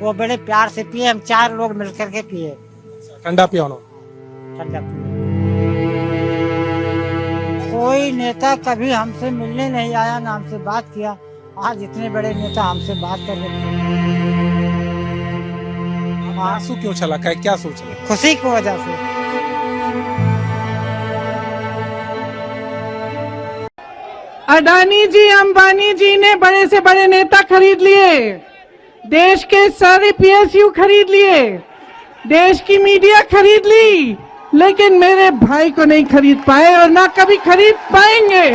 वो बड़े प्यार से पिए हम चार लोग मिलकर के पिए। ठंडा पिया उन्होंने। ठंडा पिए। कोई नेता कभी हमसे मिलने नहीं आया ना हमसे बात किया। आज इतने बड़े नेता हमसे बात कर रहे हैं। आँसू क्यों छलक है? क्या सोच रहे खुशी की वजह से। अडानी जी अंबानी जी ने बड़े से बड़े नेता खरीद लिए। देश के सारे पीएसयू खरीद लिए देश की मीडिया खरीद ली लेकिन मेरे भाई को नहीं खरीद पाए और ना कभी खरीद पाएंगे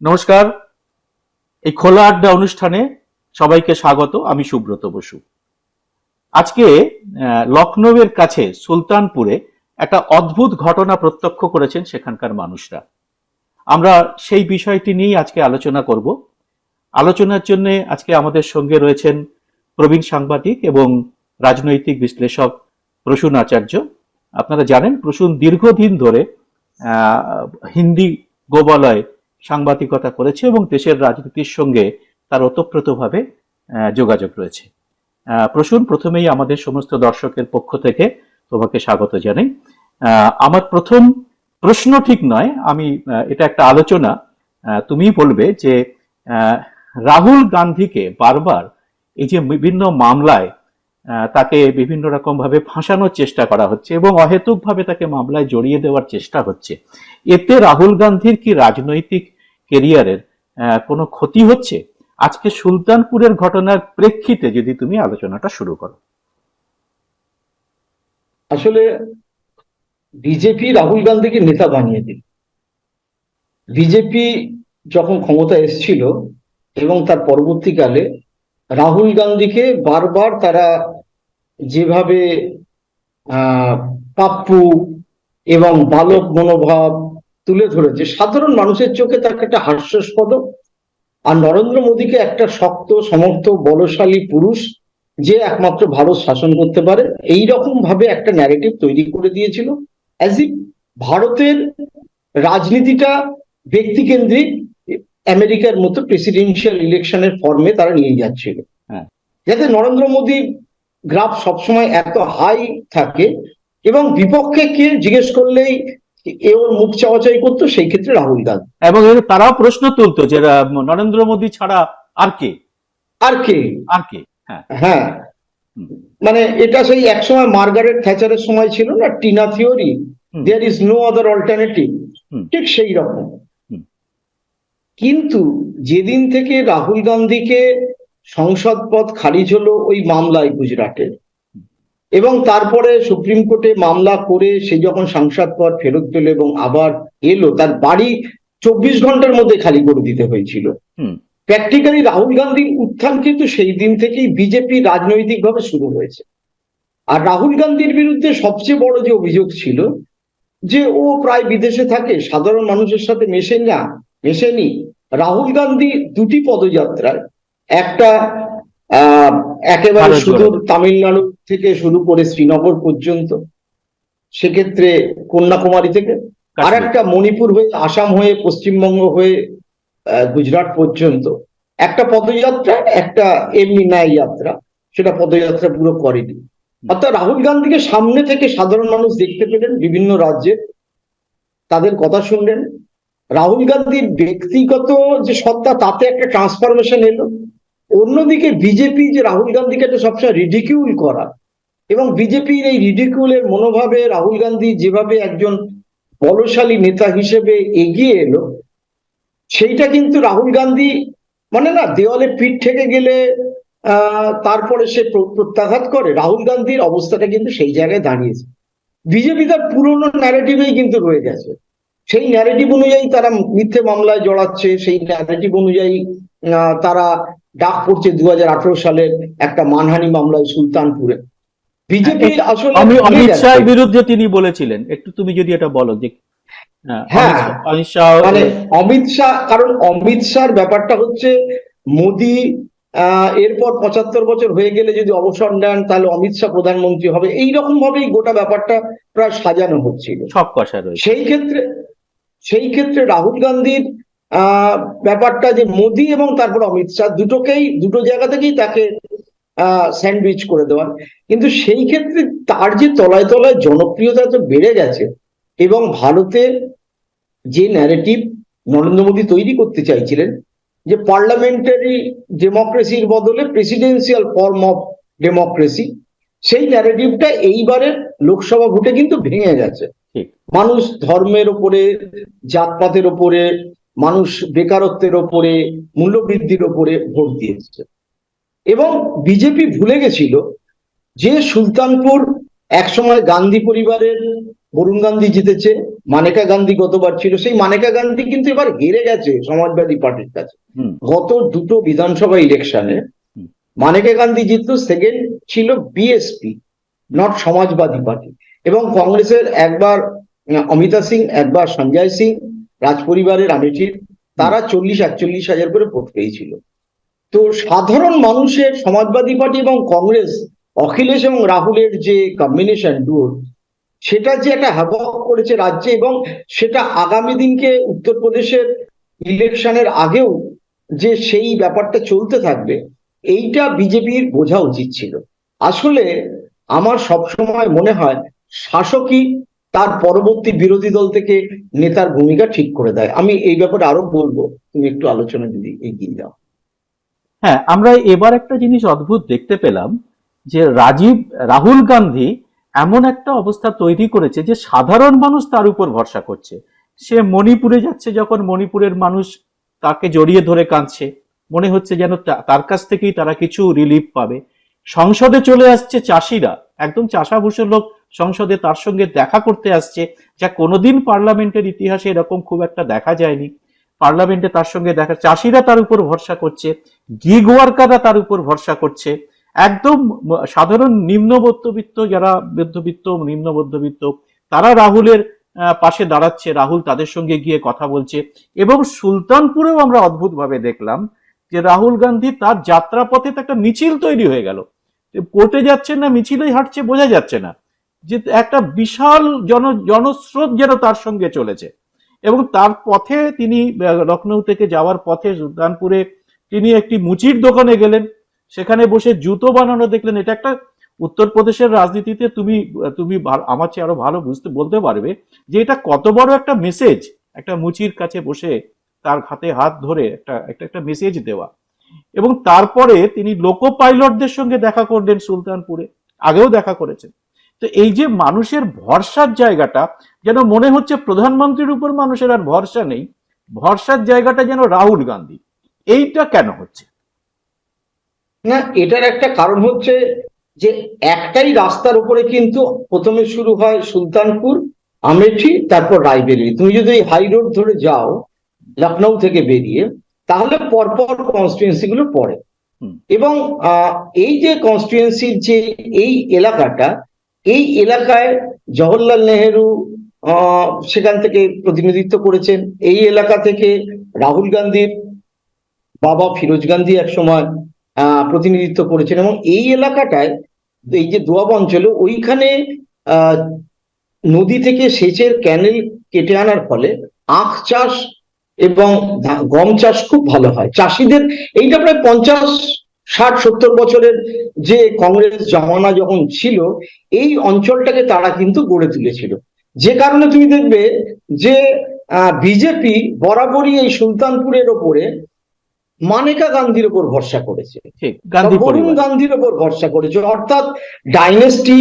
নমস্কার এই খোলা আড্ডা অনুষ্ঠানে সবাইকে স্বাগত আমি সুব্রত বসু আজকে আহ, লখনৌয়ের কাছে সুলতানপুরে একটা অদ্ভুত ঘটনা প্রত্যক্ষ করেছেন সেখানকার মানুষরা। আমরা সেই বিষয়টি নিয়েই আজকে আলোচনা করব। আলোচনার জন্য আজকে আমাদের সঙ্গে রয়েছেন প্রবীণ সাংবাদিক এবং রাজনৈতিক বিশ্লেষক প্রসূন আচার্য। আপনারা জানেন, প্রসূন দীর্ঘদিন ধরে হিন্দি গোবালয় সাংবাদিকতা করেছে এবং দেশের রাজনীতির সঙ্গে তার ওতপ্রোতভাবে যোগাযোগ রয়েছে। প্রসূন, প্রথমেই আমাদের সমস্ত দর্শকের পক্ষ থেকে তোমাকে স্বাগত জানাই। আমার প্রথম প্রশ্ন ঠিক নয়, আমি এটা একটা আলোচনা। তুমিই বলবে যে রাহুল গান্ধীকে বারবার এই যে বিভিন্ন মামলায় তাকে বিভিন্ন রকম ভাবে ফাঁসানোর চেষ্টা করা হচ্ছে এবং অহেতুক ভাবে তাকে মামলায় জড়িয়ে দেওয়ার চেষ্টা হচ্ছে, এতে রাহুল গান্ধীর কি রাজনৈতিক কেরিয়ারের কোনো ক্ষতি হচ্ছে? আজকে সুলতানপুরের ঘটনার প্রেক্ষিতে যদি তুমি আলোচনাটা শুরু করো। আসলে বিজেপি রাহুল গান্ধীকে নেতা বানিয়ে দিল। বিজেপি যখন ক্ষমতা এসেছিল এবং তার পরবর্তীকালে রাহুল গান্ধীকে বারবার তারা যেভাবে পাপ্পু এবং বালক মনোভাব তুলে ধরেছে, সাধারণ মানুষের চোখে তাকে একটা হাস্যাস্পদ আর নরেন্দ্র মোদীকে একটা শক্ত, সমর্থ, বলশালী পুরুষ যে একমাত্র ভারত শাসন করতে পারে এই রকম ভাবে একটা ন্যারেটিভ তৈরি করে দিয়েছিল অ্যাজ ইফ ভারতের রাজনীতিটা ব্যক্তিকেন্দ্রিক আমেরিকার মতো প্রেসিডেন্সিয়াল ইলেকশনের ফর্মে তারা নিয়ে যাচ্ছিল। হ্যাঁ। যাতে নরেন্দ্র মোদী গ্রাফ সবসময় এত হাই থাকে এবং বিপক্ষে কে জিজ্ঞেস করলেই এ ওর মুখ চাওয়াচাই করতো সেই ক্ষেত্রে রাহুল গান্ধী। এবং তারাও প্রশ্ন তুলতো যে নরেন্দ্র মোদী ছাড়া আর কে? আর কে? আর কে? হ্যাঁ। হ্যাঁ। মানে এটা সেই একসময় মার্গারেট থ্যাচারের সময় ছিল না TINA theory there is no other alternative ঠিক সেই রকম। কিন্তু যেদিন থেকে রাহুল গান্ধীকে সংসদ পদ খারিজ হলো ওই মামলায় গুজরাটের এবং তারপরে সুপ্রিম কোর্টে মামলা করে সে যখন সংসদ পদ ফেরত পেল এবং আবার এলো তার বাড়ি চব্বিশ ঘণ্টার মধ্যে খালি করে দিতে হয়েছিল। প্র্যাকটিক্যালি রাহুল গান্ধীর উত্থান কিন্তু সেই দিন থেকেই বিজেপি রাজনৈতিকভাবে শুরু হয়েছে। আর রাহুল গান্ধীর বিরুদ্ধে সবচেয়ে বড় যে অভিযোগ ছিল যে ও প্রায় বিদেশে থাকে সাধারণ মানুষের সাথে মেশে না মেশেনি। রাহুল গান্ধী দুটি পদযাত্রায় একটা আহ একেবারে সুদূর তামিলনাড়ু থেকে শুরু করে শ্রীনগর পর্যন্ত সেক্ষেত্রে কন্যাকুমারী থেকে আর একটা মণিপুর হয়ে আসাম হয়ে পশ্চিমবঙ্গ হয়ে গুজরাট পর্যন্ত। একটা পদযাত্রা, একটা এমনি ন্যায় যাত্রা, সেটা পদযাত্রা পুরো করেনি। অর্থাৎ রাহুল গান্ধীকে সামনে থেকে সাধারণ মানুষ দেখতে পেলেন বিভিন্ন রাজ্যে। তাদের কথা শুনলেন। রাহুল গান্ধীর ব্যক্তিগত যে সত্তা, তাতে একটা ট্রান্সফরমেশন এলো। অন্যদিকে বিজেপি যে রাহুল গান্ধীকে একটা সবসময় রিডিকিউল করা এবং বিজেপির এই রিডিকিউলের মনোভাবে রাহুল গান্ধী যেভাবে একজন বলশালী নেতা হিসেবে এগিয়ে এলো সেইটা কিন্তু রাহুল গান্ধী মানে না দেওয়ালে পিঠ থেকে গেলে তারপরে সে প্রত্যাঘাত করে। রাহুল গান্ধীর অবস্থাটা কিন্তু সেই জায়গায় দাঁড়িয়েছে। বিজেপি তার পুরনো ন্যারেটিভেই কিন্তু রয়ে গেছে। সেই ন্যারেটিভ অনুযায়ী তারা মিথ্যে মামলায় জড়াচ্ছে সেই ন্যারেটিভ অনুযায়ী আহ, তারা ডাক পড়ছে দু সালের একটা মানহানি মামলায় সুলতানপুরে। বিজেপি আসলে আমি অমিত শাহের বিরুদ্ধে তিনি বলেছিলেন। একটু তুমি যদি এটা বলো যে হ্যাঁ, হ্যাঁ। মানে অমিত শাহ কারণ অমিত শাহর ব্যাপারটা হচ্ছে মোদি এরপর পঁচাত্তর বছর হয়ে গেলে যদি অবসর নেন তাহলে অমিত শাহ প্রধানমন্ত্রী হবে। এই রকম ভাবেই গোটা ব্যাপারটা প্রায় সাজানো হচ্ছিল। সব কষা রয়েছে। সেই ক্ষেত্রে সেই ক্ষেত্রে রাহুল গান্ধীর আহ ব্যাপারটা যে মোদি এবং তারপর অমিত শাহ দুটোকেই দুটো জায়গা থেকেই তাকে স্যান্ডউইচ করে দেওয়ার। কিন্তু সেই ক্ষেত্রে তার যে তলায় তলায় জনপ্রিয়তা তো বেড়ে গেছে। এবং ভারতের যে ন্যারেটিভ নরেন্দ্র মোদী তৈরি করতে চাইছিলেন যে পার্লামেন্টারি ডেমোক্রেসির বদলে প্রেসিডেন্সিয়াল ফর্ম অফ ডেমোক্রেসি সেই ন্যারেটিভটা এইবারের লোকসভা ভোটে কিন্তু ভেঙে গেছে ঠিক। মানুষ ধর্মের ওপরে জাতপাতের ওপরে মানুষ বেকারত্বের ওপরে মূল্যবৃদ্ধির ওপরে ভোট দিয়েছে এবং বিজেপি ভুলে গেছিল যে সুলতানপুর একসময় গান্ধী পরিবারের বরুণ গান্ধী জিতেছে মানেকা গান্ধী গতবার ছিল সেই মানেকা গান্ধী কিন্তু এবার হেরে গেছে সমাজবাদী পার্টির কাছে। গত দুটো বিধানসভা ইলেকশনে মানেকা গান্ধী জিতলো সেকেন্ড ছিল বিএসপি নট সমাজবাদী পার্টি। এবং কংগ্রেসের একবার অমিতা সিং একবার সঞ্জয় সিং রাজপরিবারের আমেঠির তারা চল্লিশ একচল্লিশ হাজার করে ভোট পেয়েছিল। তো সাধারণ মানুষের সমাজবাদী পার্টি এবং কংগ্রেস অখিলেশ এবং রাহুলের যে কম্বিনেশন ডুয়োর সেটা যে একটা হ্যাবক করেছে রাজ্যে এবং সেটা আগামী দিনকে উত্তরপ্রদেশের ইলেকশনের আগেও যে সেই ব্যাপারটা চলতে থাকবে, এইটা বিজেপির বোঝা উচিত ছিল। আসলে আমার সবসময় মনে হয় শাসকই তার পরবর্তী বিরোধী দল থেকে নেতার ভূমিকা ঠিক করে দেয়। আমি এই ব্যাপারে আরও বলব, তুমি একটু আলোচনা যদি এগিয়ে যাও। হ্যাঁ আমরা এবার একটা জিনিস অদ্ভুত দেখতে পেলাম যে রাজীব, রাহুল গান্ধী এমন একটা অবস্থা তৈরি করেছে যে সাধারণ মানুষ তার উপর ভরসা করছে। সে মণিপুরে যাচ্ছে যখন মণিপুরের মানুষ তাকে জড়িয়ে ধরে কাঁদছে। মনে হচ্ছে যেন তার কাছ থেকেই তারা কিছু রিলিফ পাবে। সংসদে চলে আসছে চাষিরা। একদম চাষাভূষণ লোক সংসদে তার সঙ্গে দেখা করতে আসছে। যা কোনোদিন পার্লামেন্টের ইতিহাসে এরকম খুব একটা দেখা যায়নি। পার্লামেন্টে তার সঙ্গে দেখা, চাষিরা তার উপর ভরসা করছে, গিগ ওয়ার্কাররা তার উপর ভরসা করছে। একদম সাধারণ নিম্ন মধ্যবিত্ত যারা মধ্যবিত্ত, নিম্ন মধ্যবিত্ত, তারা রাহুলের পাশে দাঁড়াচ্ছে, রাহুল তাদের সঙ্গে গিয়ে কথা বলছে। এবং সুলতানপুরেও আমরা অদ্ভুতভাবে দেখলাম যে রাহুল গান্ধী তার যাত্রাপথে তো একটা মিছিল তৈরি হয়ে গেল। কোর্টে যাচ্ছে না, মিছিলেই হাঁটছে, বোঝা যাচ্ছে না। যে একটা বিশাল জন, জনস্রোত যেন তার সঙ্গে চলেছে। এবং তার পথে তিনি লখনৌ থেকে যাওয়ার পথে সুলতানপুরে তিনি একটি মুচির দোকানে গেলেন। সেখানে বসে জুতো বানানো দেখলেন, এটা একটা উত্তরপ্রদেশের রাজনীতিতে তুমি তুমি আমার চেয়ে আরও ভালো বুঝতে, বলতে পারবে যে এটা কত বড় একটা মেসেজ একটা মুচির কাছে বসে তার হাতে হাত ধরে একটা একটা একটা মেসেজ দেওয়া। এবং তারপরে তিনি লোকো পাইলটদের সঙ্গে দেখা করলেন সুলতানপুরে, আগেও দেখা করেছেন। তো এই যে মানুষের ভরসার জায়গাটা, যেন মনে হচ্ছে প্রধানমন্ত্রীর উপর মানুষের আর ভরসা নেই, ভরসার জায়গাটা যেন রাহুল গান্ধী, এইটা কেন হচ্ছে? না এটার একটা কারণ হচ্ছে যে একটাই রাস্তার উপরে কিন্তু প্রথমে শুরু হয় সুলতানপুর আমেঠি তারপর রায়বেরিলি তুমি যদি এই হাই রোড ধরে যাও লখনৌ থেকে বেরিয়ে তাহলে পরপর কনস্টিটুয়েন্সি গুলো পড়ে। এবং আহ, এই যে কনস্টিটুয়েন্সির যে এই এলাকাটা এই এলাকায় জওহরলাল নেহেরু আহ, সেখান থেকে প্রতিনিধিত্ব করেছেন। এই এলাকা থেকে রাহুল গান্ধীর বাবা ফিরোজ গান্ধী এক সময় আহ প্রতিনিধিত্ব করেছেন এবং এই এলাকাটায় এই যে দোয়াব অঞ্চলে ওইখানে নদী থেকে সেচের ক্যানেল কেটে আনার ফলে আখ চাষ এবং গম চাষ খুব ভালো হয়। চাষিদের এইটা প্রায় পঞ্চাশ, ষাট, সত্তর বছরের যে কংগ্রেস জমানা যখন ছিল, এই অঞ্চলটাকে তারা কিন্তু গড়ে তুলেছিল। যে কারণে তুমি দেখবে যে বিজেপি বরাবরই এই সুলতানপুরের ওপরে মানেকা গান্ধীর ওপর ভরসা করেছে। গান্ধী বরুণ গান্ধীর ওপর ভরসা করেছে। অর্থাৎ ডাইনেস্টি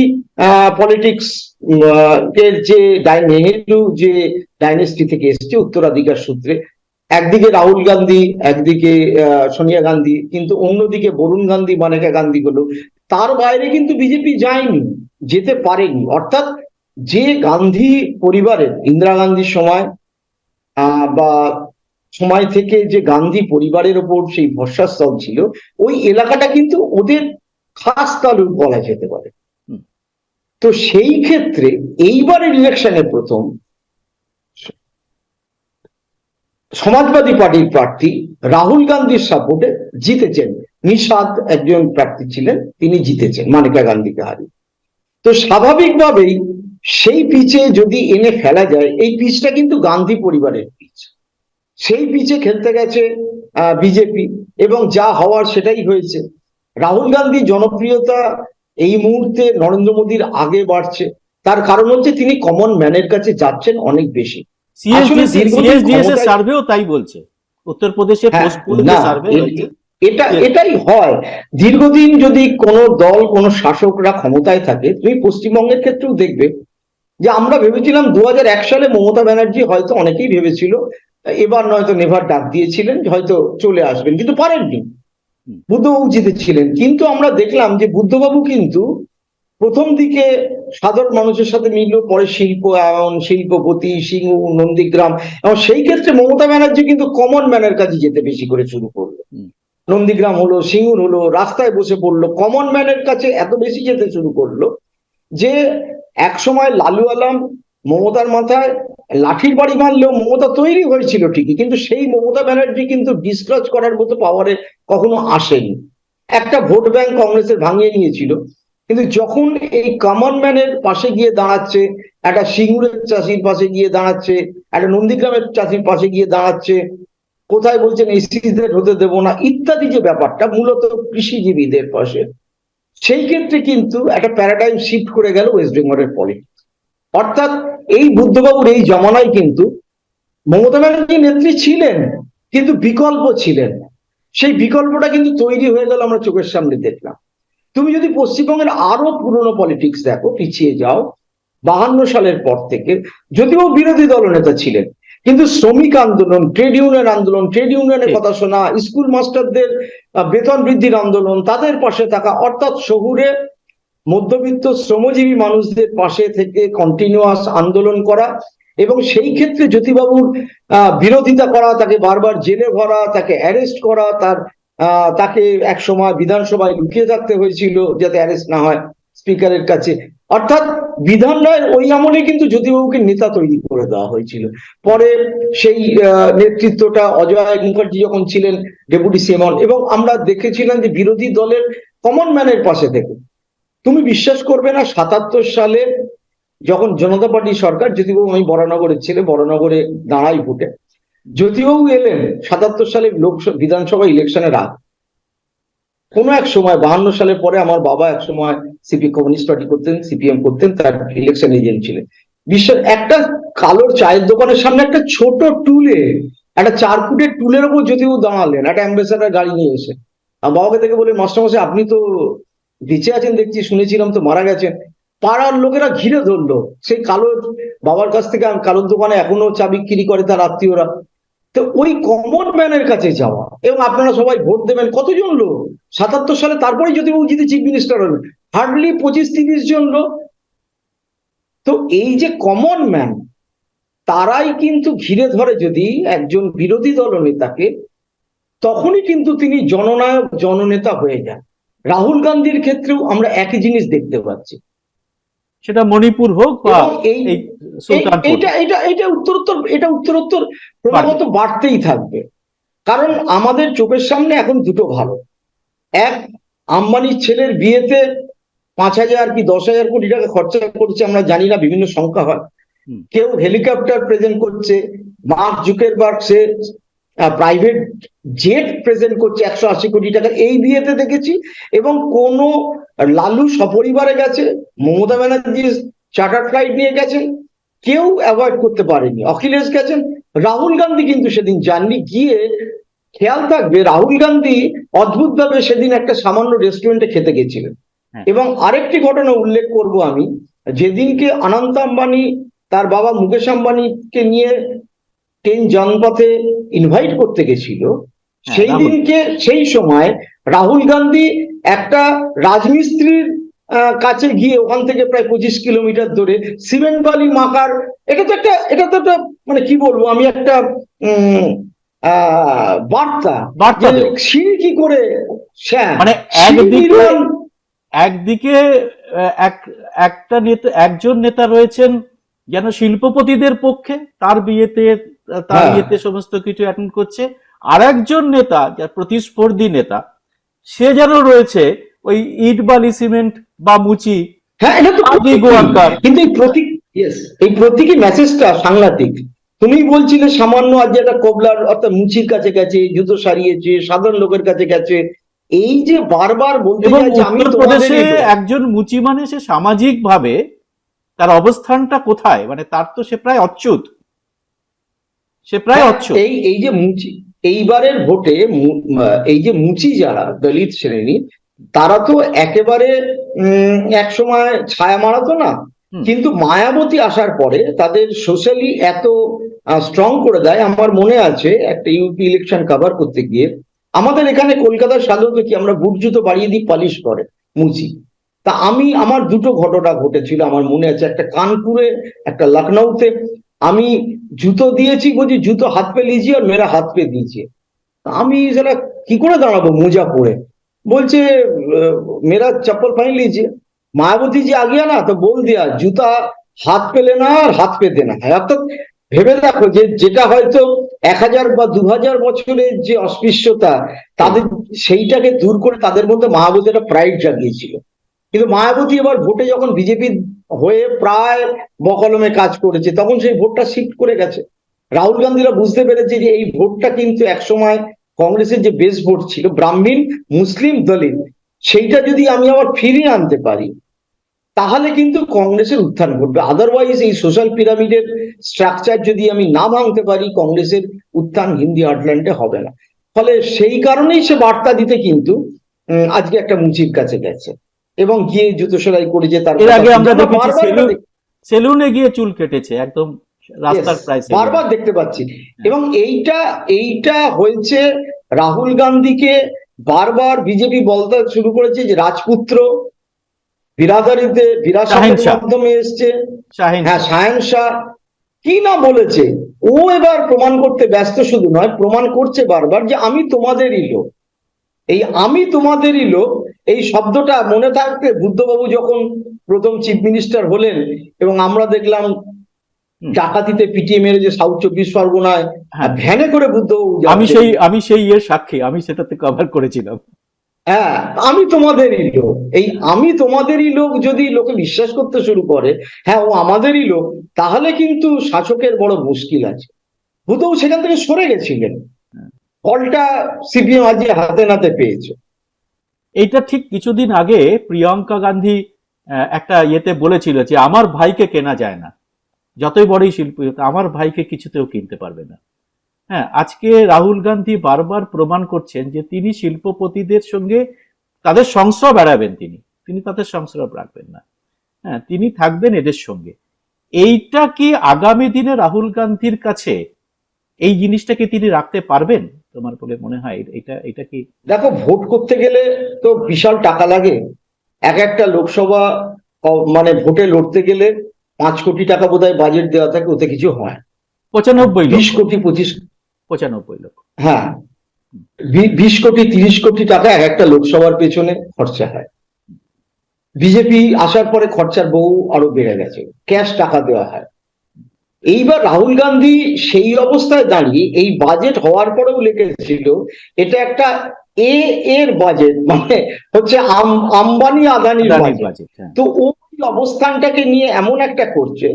পলিটিক্স এর যে নেহেরু যে ডাইনেস্টি থেকে এসেছে উত্তরাধিকার সূত্রে একদিকে রাহুল গান্ধী একদিকে সোনিয়া গান্ধী কিন্তু অন্যদিকে বরুণ গান্ধী মানেকা গান্ধী গুলো তার বাইরে কিন্তু বিজেপি যায়নি যেতে পারেনি। অর্থাৎ যে গান্ধী পরিবারের ইন্দিরা গান্ধীর সময় আহ, বা সময় থেকে যে গান্ধী পরিবারের ওপর সেই ভরসাস্থল ছিল, ওই এলাকাটা কিন্তু ওদের খাস তালুক বলা যেতে পারে। তো সেই ক্ষেত্রে এইবারের ইলেকশনে প্রথম সমাজবাদী পার্টির প্রার্থী রাহুল গান্ধীর সাপোর্টে জিতেছেন। নিষাদ একজন প্রার্থী ছিলেন, তিনি জিতেছেন, মানিকা গান্ধীকে হারিয়ে। তো স্বাভাবিকভাবেই সেই পিচে যদি এনে ফেলা যায়, এই পিচটা কিন্তু গান্ধী পরিবারের সেই পিচে খেলতে গেছে বিজেপি এবং যা হওয়ার সেটাই হয়েছে। রাহুল গান্ধী জনপ্রিয়তা এই মুহূর্তে নরেন্দ্র মোদীর আগে বাড়ছে। তার কারণ হচ্ছে তিনি কমন ম্যানের কাছে যাচ্ছেন অনেক বেশি। সার্ভেও তাই বলছে। উত্তরপ্রদেশে হ্যাঁ, এটা এটাই হয়। দীর্ঘদিন যদি কোনো দল কোনো শাসকরা ক্ষমতায় থাকে তুমি পশ্চিমবঙ্গের ক্ষেত্রেও দেখবে যে আমরা ভেবেছিলাম দু হাজার এক সালে মমতা ব্যানার্জি হয়তো অনেকেই ভেবেছিল এবার নয়তো নেভার ডাক দিয়েছিলেন হয়তো চলে আসবেন কিন্তু পারেননি। বুদ্ধবাবু জিতেছিলেন কিন্তু আমরা দেখলাম যে বুদ্ধবাবু কিন্তু প্রথম দিকে সাধারণ মানুষের সাথে মিলল পরে শিল্পায়ন শিল্পপতি সিংহ নন্দীগ্রাম এবং সেই ক্ষেত্রে মমতা ব্যানার্জি কিন্তু কমন ম্যানের কাছে যেতে বেশি করে শুরু করল। নন্দীগ্রাম হলো সিঙ্গুর হলো রাস্তায় বসে পড়ল কমন ম্যানের কাছে এত বেশি যেতে শুরু করল যে এক সময় লালু আলাম মমতার মাথায় লাঠির বাড়ি মারলেও মমতা তৈরি হয়েছিল ঠিকই, কিন্তু সেই মমতা ব্যানার্জি কিন্তু ডিসকাস করার মতো পাওয়ারে কখনো আসেনি। একটা ভোট ব্যাংক কংগ্রেসের ভাঙিয়ে নিয়েছিল, কিন্তু যখন এই কমন ম্যানের পাশে গিয়ে দাঁড়াচ্ছে, একটা সিঙ্গুরের চাষির পাশে গিয়ে দাঁড়াচ্ছে, একটা নন্দীগ্রামের চাষির পাশে গিয়ে দাঁড়াচ্ছে, কোথায় বলছেন এসিদের হতে দেব না, ইত্যাদি যে ব্যাপারটা মূলত কৃষিজীবীদের পাশে, সেই ক্ষেত্রে কিন্তু একটা প্যারাডাইম শিফট করে গেল ওয়েস্ট বেঙ্গলের পলিটিক্স অর্থাৎ এই বুদ্ধবাবুর এই জমানায় কিন্তু মমতা ব্যানার্জি নেত্রী ছিলেন, কিন্তু বিকল্প ছিলেন। সেই বিকল্পটা কিন্তু তৈরি হয়ে গেল আমরা চোখের সামনে দেখলাম। তুমি যদি পশ্চিমবঙ্গের আরও পুরনো পলিটিক্স দেখো, পিছিয়ে যাও, বাহান্ন সালের পর থেকে, যদিও বিরোধী দলনেতা ছিলেন, কিন্তু শ্রমিক আন্দোলন ট্রেড ইউনিয়ন আন্দোলন ট্রেড ইউনিয়নের কথা শোনা স্কুল মাস্টারদের বেতন বৃদ্ধির আন্দোলন, তাদের পাশে থাকা, অর্থাৎ শহুরে মধ্যবিত্ত শ্রমজীবী মানুষদের পাশে থেকে কন্টিনিউয়াস আন্দোলন করা এবং সেই ক্ষেত্রে জ্যোতিবাবুর বিরোধিতা করা, তাকে বারবার জেলে ভরা, তাকে অ্যারেস্ট করা, তার তাকে এক সময় বিধানসভায় লুকিয়ে থাকতে হয়েছিল যাতে অ্যারেস্ট না হয় স্পিকারের কাছে। অর্থাৎ বিধান নয়ের ওই আমলে কিন্তু জ্যোতিবাবুকে নেতা তৈরি করে দেওয়া হয়েছিল। পরে সেই নেতৃত্বটা অজয় মুখার্জি যখন ছিলেন, ডেপুটি সিএমন এবং আমরা দেখেছিলাম যে বিরোধী দলের কমন ম্যানের পাশে থেকে তুমি বিশ্বাস করবে না, সাতাত্তর সালে যখন জনতা পার্টি সরকার জ্যোতিবাবু আমি বরানগরের ছেলে বরানগরে দাঁড়াই ভোটে জ্যোতিবাবু এলেন সাতাত্তর সালে লোকসভা বিধানসভা ইলেকশনের আগ। কোনো এক সময়, বাহান্ন সালের পরে আমার বাবা এক সময় সিপি কমিউনিস্ট পার্টি করতেন সিপিএম করতেন, তার ইলেকশন এজেন্ট ছিলেন। বিশ্বের একটা কালোর চায়ের দোকানের সামনে একটা ছোট টুলে, একটা চার ফুটের টুলের উপর জ্যোতিবাবু দাঁড়ালেন, একটা অ্যাম্বাসেডার গাড়ি নিয়ে এসে। আর বাবাকে থেকে বলে মাস্টারমশাই, আপনি তো বেঁচে আছেন দেখছি, শুনেছিলাম তো মারা গেছেন। পাড়ার লোকেরা ঘিরে ধরলো। সেই কালো বাবার কাছ থেকে কালোর দোকানে এখনও চা বিক্রি করে তার আত্মীয়রা। তো ওই কমন ম্যানের কাছে যাওয়া এবং আপনারা সবাই ভোট দেবেন। কতজন লোক? সাতাত্তর সালে তারপরে যদি জিতে চিফ মিনিস্টার হলেন হার্ডলি পঁচিশ তিরিশ জন লোক। তো এই যে কমন ম্যান তারাই কিন্তু ঘিরে ধরে যদি একজন বিরোধী দল নেতাকে, তখনই কিন্তু তিনি জননায়ক, জননেতা হয়ে যান। রাহুল গান্ধীর ক্ষেত্রেও আমরা একই জিনিস দেখতে পাচ্ছি। সেটা মণিপুর হোক বা এটা এটা এটা উত্তরোত্তর এটা উত্তরোত্তর ক্রমাগত বাড়তেই থাকবে। কারণ আমাদের চোখের সামনে এখন দুটো ভালো। এক আম্বানির ছেলের বিয়েতে পাঁচ হাজার কি দশ হাজার কোটি টাকা খরচা করছে আমরা জানি না বিভিন্ন সংখ্যা হয়। কেউ হেলিকপ্টার প্রেজেন্ট করছে মার্ক জুকেরবার্গ সে প্রাইভেট জেট প্রেজেন্ট করছে একশো আশি কোটি টাকা। এই বিয়েতে দেখেছি এবং কোন লালু সপরিবারে গেছে মমতা ব্যানার্জি চার্টার ফ্লাইট নিয়ে গেছেন কেউ অ্যাভয়েড করতে পারেনি। অখিলেশ গেছেন রাহুল গান্ধী কিন্তু সেদিন যাননি। গিয়ে খেয়াল থাকবে রাহুল গান্ধী অদ্ভুতভাবে সেদিন একটা সামান্য রেস্টুরেন্টে খেতে গেছিলেন। হ্যাঁ। এবং আরেকটি ঘটনা উল্লেখ করব আমি যেদিনকে অনন্ত আম্বানি তার বাবা মুকেশ আম্বানিকে নিয়ে ট্রেন জনপথে ইনভাইট করতে গেছিল। হ্যাঁ, সেই দিনকে সেই সময় রাহুল গান্ধী একটা রাজমিস্ত্রির কাছে গিয়ে ওখান থেকে প্রায় পঁচিশ কিলোমিটার দূরে সিমেন্ট বালি মাখার এটা তো একটা এটা তো একটা মানে কি বলব আমি একটা বার্তা বার্তা সিঁড়ি কি করে হ্যাঁ, মানে একদিকে একদিকে এক একটা নেতা একজন নেতা রয়েছেন যেন শিল্পপতিদের পক্ষে তার বিয়েতে তার হ্যাঁ। বিয়েতে সমস্ত কিছু অ্যাটেন্ড করছে। আর একজন নেতা যার প্রতিস্পর্ধী নেতা সে যেন রয়েছে ওই ইট বালি সিমেন্ট বা মুচি হ্যাঁ এটা তো। কিন্তু এই প্রতীক এই প্রতীকী মেসেজটা সাংঘাতিক। তুমি বলছিলে সামান্য আজ একটা কবলার অর্থাৎ মুচির কাছে গেছে জুতো সারিয়েছে সাধারণ লোকের কাছে গেছে। এই যে বারবার বলতে উত্তরপ্রদেশে একজন মুচি মানে সে সামাজিক ভাবে তার অবস্থানটা কোথায়? মানে তার তো সে প্রায় অচ্যুত। সে প্রায় হ্যাঁ, অচ্যুত এই এই যে মুচি এইবারের ভোটে এই যে মুচি যারা দলিত শ্রেণি তারা তো একেবারে এক সময় ছায়া মারাতো না। কিন্তু মায়াবতী আসার পরে তাদের সোশ্যালি এত স্ট্রং করে দেয়। আমার মনে আছে একটা ইউপি ইলেকশন কভার করতে গিয়ে আমাদের এখানে কলকাতার সাধারণত কি আমরা বুট জুতো বাড়িয়ে দিই পালিশ করে মুচি? তা আমি আমার দুটো ঘটনা ঘটেছিল। আমার মনে আছে একটা কানপুরে একটা লখনৌতে। আমি জুতো দিয়েছি বলছি, জুতো হাত পে লিজিয়ে আর মেরা হাত পে দিয়েছে আমি সেটা কি করে দাঁড়াবো মোজা পরে? বলছে মেরা চপ্পল ফাইন লিজিয়ে। মায়াবতী যে আগে না? তো বল দিয়া, জুতা হাত পেলে না আর হাত পেতে না অর্থাৎ ভেবে দেখো যে যেটা হয়তো এক হাজার বা দু হাজার বছরের যে অস্পৃশ্যতা, তাদের সেইটাকে দূর করে তাদের মধ্যে মায়াবতী একটা প্রাইড জাগিয়েছিল। কিন্তু মায়াবতী এবার ভোটে যখন বিজেপি হয়ে প্রায় বকলমে কাজ করেছে, তখন সেই ভোটটা শিফট করে গেছে। রাহুল গান্ধীরা বুঝতে পেরেছে যে এই ভোটটা কিন্তু একসময় কংগ্রেসের যে বেস ভোট ছিল, ব্রাহ্মণ, মুসলিম দলিত, সেইটা যদি আমি আবার ফিরিয়ে আনতে পারি, তাহলে কিন্তু কংগ্রেসের উত্থান ঘটবে। আদারওয়াইজ এই সোশ্যাল পিরামিডের স্ট্রাকচার যদি আমি না ভাঙতে পারি, কংগ্রেসের উত্থান হিন্দি আটল্যান্ডে হবে না। ফলে সেই কারণেই সে বার্তা দিতে কিন্তু আজকে একটা মুচির কাছে গেছে। এবং গিয়ে জুতো সেলাই করেছে তার এর আগে আমরা দেখেছি সেলুন সেলুনে গিয়ে চুল কেটেছে একদম রাস্তার প্রায় বারবার দেখতে পাচ্ছি। এবং এইটা এইটা হয়েছে রাহুল গান্ধীকে বারবার বিজেপি বলতে শুরু করেছে যে রাজপুত্র বিরাদারিতে বিরাসতের মাধ্যমে এসছে। হ্যাঁ সায়ন শাহ। কি না বলেছে? ও এবার প্রমাণ করতে ব্যস্ত শুধু নয় প্রমাণ করছে বারবার যে আমি তোমাদেরই লোক। এই আমি তোমাদেরই লোক এই শব্দটা মনে থাকতে বুদ্ধবাবু যখন প্রথম চিফ মিনিস্টার হলেন এবং আমরা দেখলাম ডাকাতিতে পিটিয়ে মেরে যে সাউথ চব্বিশ পরগনায় হ্যাঁ। ভ্যানে করে বুদ্ধবাবু আমি সেই আমি সেই ইয়ের সাক্ষী আমি সেটাতে কভার করেছিলাম। হ্যাঁ আমি তোমাদেরই লোক। এই আমি তোমাদেরই লোক যদি লোকে বিশ্বাস করতে শুরু করে হ্যাঁ ও আমাদেরই লোক তাহলে কিন্তু শাসকের বড় মুশকিল আছে। বুধও সেখান থেকে সরে গেছিলেন। ফলটা সিপিএম আজকে হাতে নাতে পেয়েছে। এইটা ঠিক কিছুদিন আগে প্রিয়ঙ্কা গান্ধী একটা ইয়েতে বলেছিল যে, আমার ভাইকে কেনা যায় না। যতই বড়ই শিল্পী আমার ভাইকে কিছুতেও কিনতে পারবে না। হ্যাঁ আজকে রাহুল গান্ধী বারবার প্রমাণ করছেন যে, তিনি শিল্পপতিদের সঙ্গে তাদের সংস্রব এড়াবেন তিনি। তিনি তাদের সংস্রব রাখবেন না। হ্যাঁ তিনি থাকবেন এদের সঙ্গে। এইটা কি আগামী দিনে রাহুল গান্ধীর কাছে এই জিনিসটাকে তিনি রাখতে পারবেন? তোমার বলে মনে হয় এটা এটা কি? দেখো ভোট করতে গেলে তো বিশাল টাকা লাগে। এক একটা লোকসভা মানে ভোটে লড়তে গেলে পাঁচ কোটি টাকা বোধহয় বাজেট দেওয়া থাকে ওতে কিছু হয়। পঁচানব্বই বিশ কোটি পঁচিশ পঁচানব্বই লক্ষ। হ্যাঁ। বিশ কোটি তিরিশ কোটি টাকা এক একটা লোকসভার পেছনে খরচা হয়। বিজেপি আসার পরে খরচার বহু আরও বেড়ে গেছে। ক্যাশ টাকা দেওয়া হয়। এইবার রাহুল গান্ধী সেই অবস্থায় দাঁড়িয়ে এই বাজেট হওয়ার পরেও লিখেছিল এটা একটা এ এর বাজেট মানে হচ্ছে আম- আম্বানি আদানির বাজেট হ্যাঁ। তো ও এই অবস্থানটাকে নিয়ে এমন একটা করছে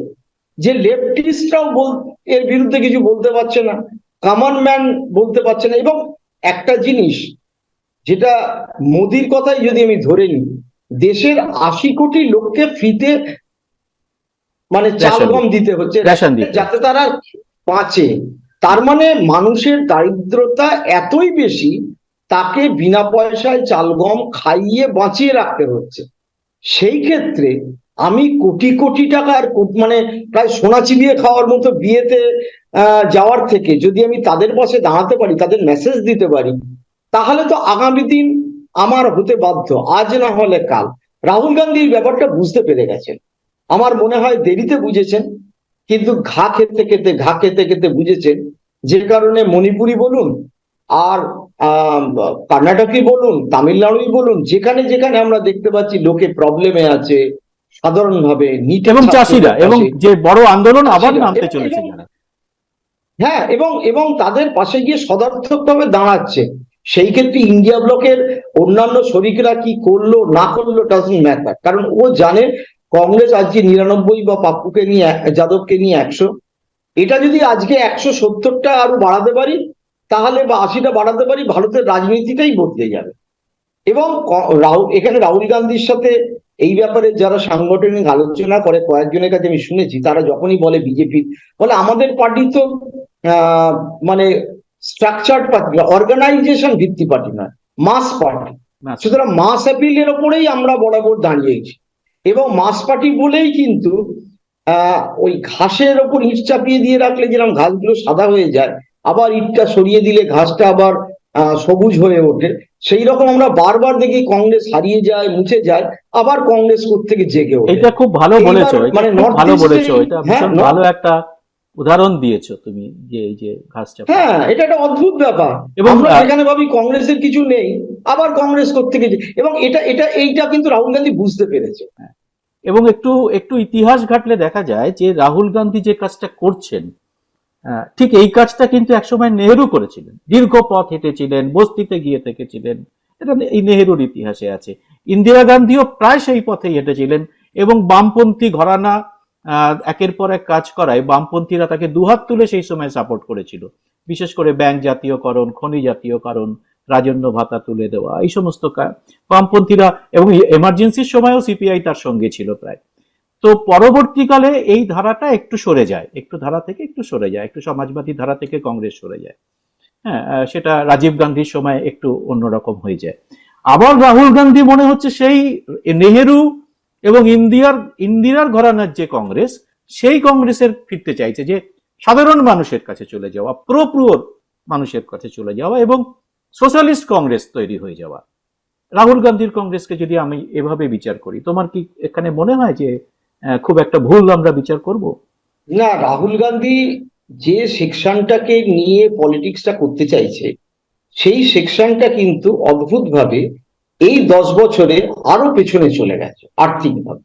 যে লেফটিস্টরাও বল এর বিরুদ্ধে কিছু বলতে পারছে না কমন ম্যান বলতে পারছে না এবং একটা জিনিস যেটা মোদির কথাই যদি আমি ধরে নিই দেশের আশি কোটি লোককে ফ্রিতে মানে চাল গম দিতে হচ্ছে। যাতে তারা বাঁচে। তার মানে মানুষের দারিদ্রতা এতই বেশি তাকে বিনা পয়সায় চাল গম খাইয়ে বাঁচিয়ে রাখতে হচ্ছে। সেই ক্ষেত্রে আমি কোটি কোটি টাকার মানে প্রায় সোনা চিবিয়ে খাওয়ার মতো বিয়েতে আহ, যাওয়ার থেকে যদি আমি তাদের পাশে দাঁড়াতে পারি তাদের মেসেজ দিতে পারি তাহলে তো আগামী দিন আমার হতে বাধ্য। আজ না হলে কাল। রাহুল গান্ধী এই ব্যাপারটা বুঝতে পেরে গেছেন। আমার মনে হয় দেরিতে বুঝেছেন কিন্তু ঘা খেতে খেতে ঘা খেতে খেতে বুঝেছেন যে কারণে মণিপুরি বলুন আর আহ, কর্ণাটকি বলুন তামিলনাড়ুই বলুন যেখানে যেখানে আমরা দেখতে পাচ্ছি লোকে প্রবলেমে আছে সাধারণভাবে নিট এবং চাষিরা এবং যে বড় আন্দোলন আবার নামতে চলেছে হ্যাঁ এবং এবং তাদের পাশে গিয়ে সদার্থকভাবে দাঁড়াচ্ছে। সেই ক্ষেত্রে ইন্ডিয়া ব্লকের অন্যান্য শরিকরা কি করল না করল ডাজন্ট ম্যাটার কারণ ও জানে কংগ্রেস আজকে নিরানব্বই বা পাপ্পুকে নিয়ে যাদবকে নিয়ে একশো। এটা যদি আজকে একশো সত্তরটা আরও বাড়াতে পারি তাহলে বা আশিটা বাড়াতে পারি ভারতের রাজনীতিটাই বদলে যাবে। এবং রাহুল এখানে রাহুল গান্ধীর সাথে এই ব্যাপারে যারা সাংগঠনিক আলোচনা করে কয়েকজনের কাছে আমি শুনেছি তারা যখনই বলে বিজেপি বলে আমাদের পার্টি তো আহ, মানে স্ট্রাকচার্ড পার্টি অর্গানাইজেশন ভিত্তি পার্টি নয় মাস পার্টি সুতরাং মাস অ্যাপিলের ওপরেই আমরা বরাবর দাঁড়িয়েছি। এবং মাস পার্টি বলেই কিন্তু আহ ওই ঘাসের ওপর ইট চাপিয়ে দিয়ে রাখলে যেরকম ঘাসগুলো সাদা হয়ে যায় আবার ইটটা সরিয়ে দিলে ঘাসটা আবার সবুজ হয়ে ওঠে। সেই রকম আমরা বারবার দেখি কংগ্রেস হারিয়ে যায় মুছে যায় আবার কংগ্রেস থেকে জেগে ওঠে। এটা খুব ভালো বলেছ মানে ভালো বলেছ এটা হ্যাঁ, ভীষণ ভালো একটা উদাহরণ দিয়েছ তুমি যে এই যে ঘাস হ্যাঁ এটা একটা অদ্ভুত ব্যাপার। এবং, এখানে ভাবি কংগ্রেসের কিছু নেই আবার কংগ্রেস থেকে এবং এটা এটা, এইটা কিন্তু রাহুল গান্ধী বুঝতে পেরেছে। এবং একটু একটু ইতিহাস ঘাটলে দেখা যায় যে রাহুল গান্ধী যে কাজটা করছেন ঠিক এই কাজটা কিন্তু একসময় নেহেরু করেছিলেন। দীর্ঘ পথ হেঁটেছিলেন, বস্তিতে গিয়ে থেকেছিলেন। এটা এই নেহেরুর ইতিহাসে আছে। ইন্দিরা গান্ধীও প্রায় সেই পথেই হেঁটেছিলেন এবং বামপন্থী ঘরানা একের পর এক কাজ করায় বামপন্থীরা তাকে দুহাত তুলে সেই সময় সাপোর্ট করেছিল। বিশেষ করে ব্যাংক জাতীয়করণ, খনি জাতীয়করণ রাজন্য ভাতা তুলে দেওয়া, এই সমস্ত বামপন্থীরা এবং এমার্জেন্সির সময়ও সিপিআই তার সঙ্গে ছিল প্রায়। তো পরবর্তীকালে এই ধারাটা একটু সরে যায়, একটু ধারা থেকে একটু সরে যায়, একটু সমাজবাদী ধারা থেকে কংগ্রেস সরে যায়। হ্যাঁ সেটা রাজীব গান্ধীর সময় একটু অন্যরকম হয়ে যায়। আবার রাহুল গান্ধী মনে হচ্ছে সেই নেহেরু এবং ইন্দিয়ার ইন্দিরার ঘরানার যে কংগ্রেস, সেই কংগ্রেসের ফিরতে চাইছে যে সাধারণ মানুষের কাছে চলে যাওয়া প্রপ্রুয়র মানুষের কাছে চলে যাওয়া এবং সোশ্যালিস্ট কংগ্রেস তৈরি হয়ে যাওয়া। রাহুল গান্ধীর কংগ্রেসকে যদি আমি এভাবে বিচার করি তোমার কি এখানে মনে হয় যে খুব একটা ভুল আমরা বিচার করব? না রাহুল গান্ধী যে সেকশনটাকে নিয়ে পলিটিক্সটা করতে চাইছে সেই সেকশনটা কিন্তু অদ্ভুতভাবে এই দশ বছরে আরও পেছনে চলে গেছে আর্থিকভাবে।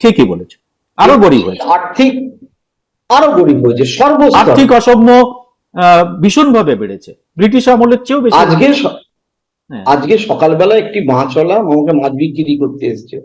ঠিকই বলেছ। আরও গরিব হয়েছে। আর্থিক আরও গরিব হয়েছে সর্বস্তর। আর্থিক অসম্য ভীষণ ভাবে বেড়েছে। ব্রিটিশ আমলের চেয়েও বেশি আজকে হ্যাঁ। আজকে সকালবেলা একটি মাছওয়ালা আমাকে মাছ বিক্রি করতে এসছে।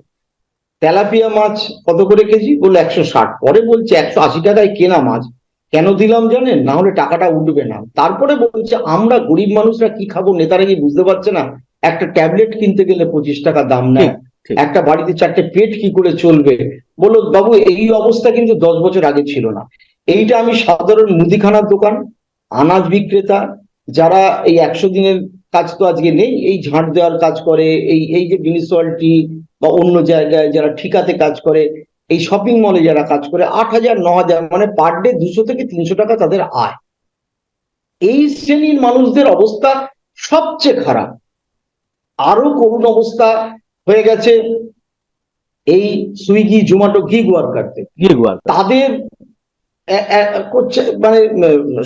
তেলাপিয়া মাছ কত করে কেজি? বলল একশো ষাট। পরে বলছে একশো আশি টাকায় কেনা মাছ। কেন দিলাম জানেন? না হলে টাকাটা উঠবে না। তারপরে বলছে আমরা গরিব মানুষরা কি খাব নেতারা কি বুঝতে পারছে না? একটা ট্যাবলেট কিনতে গেলে পঁচিশ টাকা দাম নেয়। একটা বাড়িতে চারটে পেট কি করে চলবে? বলল বাবু এই অবস্থা কিন্তু দশ বছর আগে ছিল না। এইটা আমি সাধারণ মুদিখানার দোকান। আনাজ বিক্রেতা যারা এই একশো দিনের কাজ তো আজকে নেই এই ঝাঁট দেওয়ার কাজ করে এই এই যে মিউনিসিপালিটি বা অন্য জায়গায় যারা ঠিকাতে কাজ করে এই শপিং মলে যারা কাজ করে আট হাজার ন হাজার মানে পার ডে দুশো থেকে তিনশো টাকা তাদের আয়। এই শ্রেণির মানুষদের অবস্থা সবচেয়ে খারাপ। আরও করুণ অবস্থা হয়ে গেছে এই সুইগি জোম্যাটো গিগ ওয়ার্কারদের। তাদের করছে মানে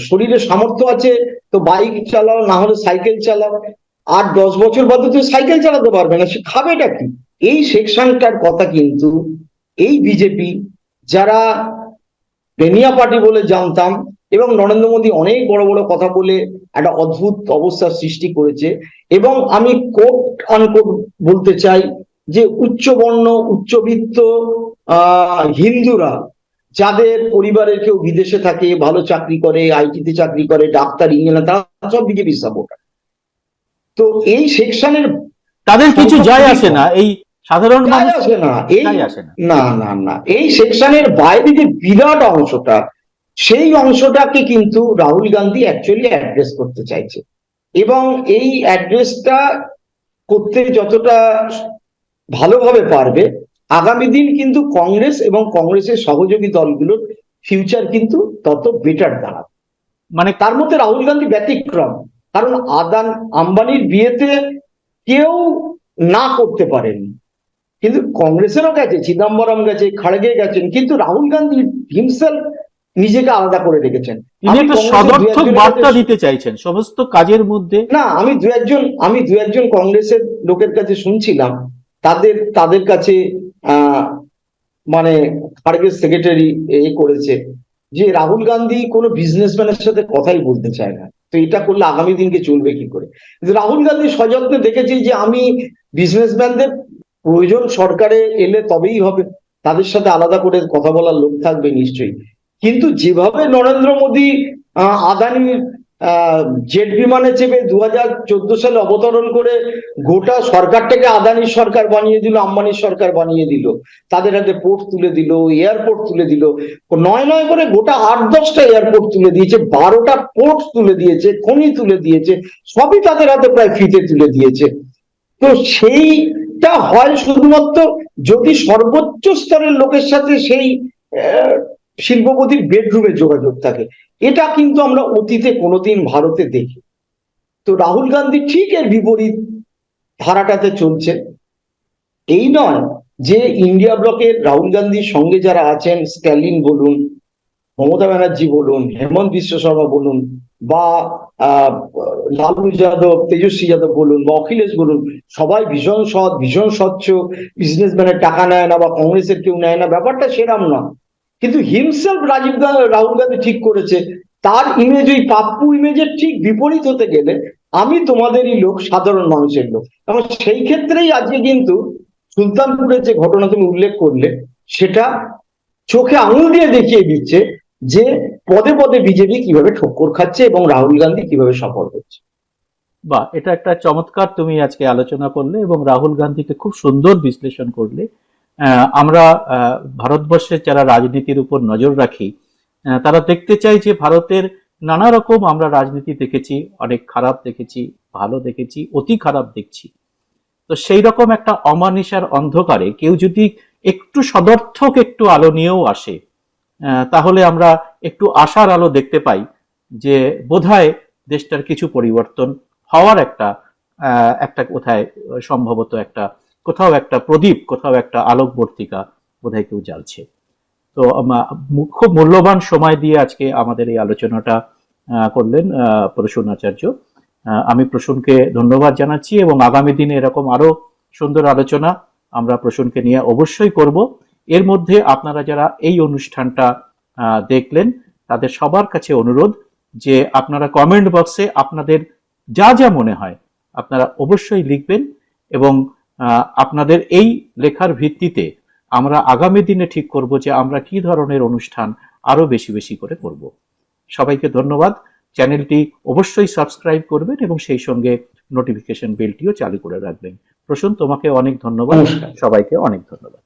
শরীরে সামর্থ্য আছে, তো বাইক চালাও, না হলে সাইকেল চালাও। আর দশ বছর বাদে তো সাইকেল চালাতে পারবে না, সে খাবেটা কি? এই সেকশনটার কথা কিন্তু এই বিজেপি, যারা বেনিয়া পার্টি বলে জানতাম এবং নরেন্দ্র মোদী অনেক বড় বড় কথা বলে একটা অদ্ভুত অবস্থার সৃষ্টি করেছে এবং আমি কোট আনকোট বলতে চাই যে উচ্চবর্ণ, উচ্চবিত্ত হিন্দুরা যাদের পরিবারের কেউ বিদেশে থাকে ভালো চাকরি করে আইটিতে চাকরি করে ডাক্তার ইঞ্জিনিয়ার তারা সব বিজেপি সাপোর্টার তো এই সেকশনের তাদের কিছু যায় আসে না। এই সাধারণ মানুষ আসে না। এই না। না না না। এই সেকশনের বাইরে যে বিরাট অংশটা সেই অংশটাকে কিন্তু রাহুল গান্ধী অ্যাকচুয়ালি অ্যাড্রেস করতে চাইছে। এবং এই অ্যাড্রেসটা করতে যতটা ভালোভাবে পারবে আগামী দিন কিন্তু কংগ্রেস এবং কংগ্রেসের সহযোগী দলগুলোর ফিউচার কিন্তু তত বেটার দাঁড়াবে। মানে তার মধ্যে রাহুল গান্ধী ব্যতিক্রম। কারণ আদান আম্বানির বিয়েতে কেউ না করতে পারেনি। কিন্তু কংগ্রেসেরও গেছে চিদম্বরম গেছে খাড়গে গেছেন কিন্তু রাহুল গান্ধী হিমসেলফ নিজেকে আলাদা করে রেখেছেন। তিনি একটা সদর্থক বার্তা দিতে চাইছেন সমস্ত কাজের মধ্যে। না আমি দু একজন আমি দু একজন কংগ্রেসের লোকের কাছে শুনছিলাম। তাদের তাদের কাছে মানে খাড়গের সেক্রেটারি এ করেছে যে রাহুল গান্ধী কোনো বিজনেসম্যানের সাথে কথাই বলতে চায় না। তো এটা করলে আগামী দিনকে চলবে কি করে? রাহুল গান্ধী সযত্নে দেখেছি যে আমি বিজনেসম্যানদের প্রয়োজন সরকারে এলে তবেই হবে। তাদের সাথে আলাদা করে কথা বলার লোক থাকবে নিশ্চয়ই। কিন্তু যেভাবে নরেন্দ্র মোদী আদানির জেট বিমানে চেপে দু হাজার চোদ্দ সালে অবতরণ করে গোটা সরকারটাকে আদানির সরকার বানিয়ে দিল আম্বানির সরকার বানিয়ে দিল। তাদের হাতে পোর্ট তুলে দিল এয়ারপোর্ট তুলে দিল। নয় নয় করে গোটা আট দশটা এয়ারপোর্ট তুলে দিয়েছে, বারোটা পোর্ট তুলে দিয়েছে, খনি তুলে দিয়েছে, সবই তাদের হাতে প্রায় ফিতে তুলে দিয়েছে। তো সেইটা হয় শুধুমাত্র যদি সর্বোচ্চ স্তরের লোকের সাথে সেই শিল্পপতির বেডরুমে যোগাযোগ থাকে। এটা কিন্তু আমরা অতীতে কোনোদিন ভারতে দেখি তো রাহুল গান্ধী ঠিক এর বিপরীত ধারাটাতে চলছে। এই নয় যে ইন্ডিয়া ব্লকের রাহুল গান্ধীর সঙ্গে যারা আছেন স্ট্যালিন বলুন, মমতা ব্যানার্জি বলুন, হেমন্ত বিশ্ব শর্মা বলুন, বা লালু যাদব, তেজস্বী যাদব বলুন, বা অখিলেশ বলুন, সবাই ভীষণ সৎ, ভীষণ স্বচ্ছ বিজনেসম্যানের টাকা নেয় না বা কংগ্রেসের কেউ নেয় না, ব্যাপারটা সেরাম না কিন্তু হিমসেলফ রাজীব গান্ধী রাহুল গান্ধী ঠিক করেছে। তার ইমেজ ওই পাপ্পু ইমেজের ঠিক বিপরীত হতে গেলে আমি তোমাদেরই লোক, সাধারণ মানুষের লোক। এবং সেই ক্ষেত্রেই আজকে কিন্তু সুলতানপুরের যে ঘটনা তুমি উল্লেখ করলে, সেটা চোখে আঙুল দিয়ে দেখিয়ে দিচ্ছে যে পদে পদে বিজেপি কীভাবে ঠক্কর খাচ্ছে এবং রাহুল গান্ধী কীভাবে সফল হচ্ছে। বা এটা একটা চমৎকার তুমি আজকে আলোচনা করলে এবং রাহুল গান্ধীকে খুব সুন্দর বিশ্লেষণ করলে। আমরা আহ, ভারতবর্ষের যারা রাজনীতির উপর নজর রাখি তারা দেখতে চাই যে ভারতের নানা রকম আমরা রাজনীতি দেখেছি অনেক খারাপ দেখেছি ভালো দেখেছি অতি খারাপ দেখছি। তো সেই রকম একটা অমানিসার অন্ধকারে কেউ যদি একটু সদর্থক একটু আলো নিয়েও আসে তাহলে আমরা একটু আশার আলো দেখতে পাই যে বোধহয় দেশটার কিছু পরিবর্তন হওয়ার একটা একটা কোথায় সম্ভবত একটা কোথাও একটা প্রদীপ, কোথাও একটা আলোকবর্তিকা বোধহয় কেউ জ্বালছে। তো খুব মূল্যবান সময় দিয়ে আজকে আমাদের এই আলোচনাটা করলেন প্রসূন আচার্য। আমি প্রসূনকে ধন্যবাদ জানাচ্ছি এবং আগামী দিনে এরকম আরও সুন্দর আলোচনা আমরা প্রসূনকে নিয়ে অবশ্যই করব। এর মধ্যে আপনারা যারা এই অনুষ্ঠানটা দেখলেন, তাদের সবার কাছে অনুরোধ যে আপনারা কমেন্ট বক্সে আপনাদের যা যা মনে হয় আপনারা অবশ্যই লিখবেন এবং আপনাদের এই লেখার ভিত্তিতে আমরা আগামী দিনে ঠিক করব যে আমরা কি ধরনের অনুষ্ঠান আরও বেশি বেশি করে করব। সবাইকে ধন্যবাদ। চ্যানেলটি অবশ্যই সাবস্ক্রাইব করবেন এবং সেই সঙ্গে নোটিফিকেশন বেলটিও চালু করে রাখবেন। প্রসূন তোমাকে অনেক ধন্যবাদ। সবাইকে অনেক ধন্যবাদ।